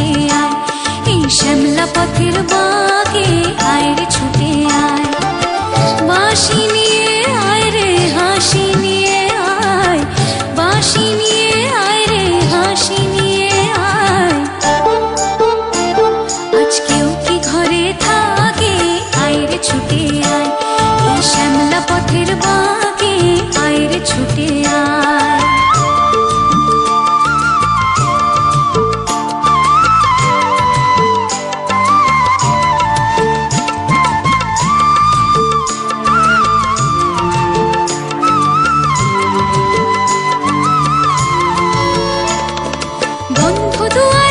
ছুটে আয় এই শ্যামলা পথের বাগে আয় রে ছুটে আয়। বাঁশি নিয়ে আয় রে, হাসি নিয়ে আয়, বাঁশি বন্ধ দুয়ার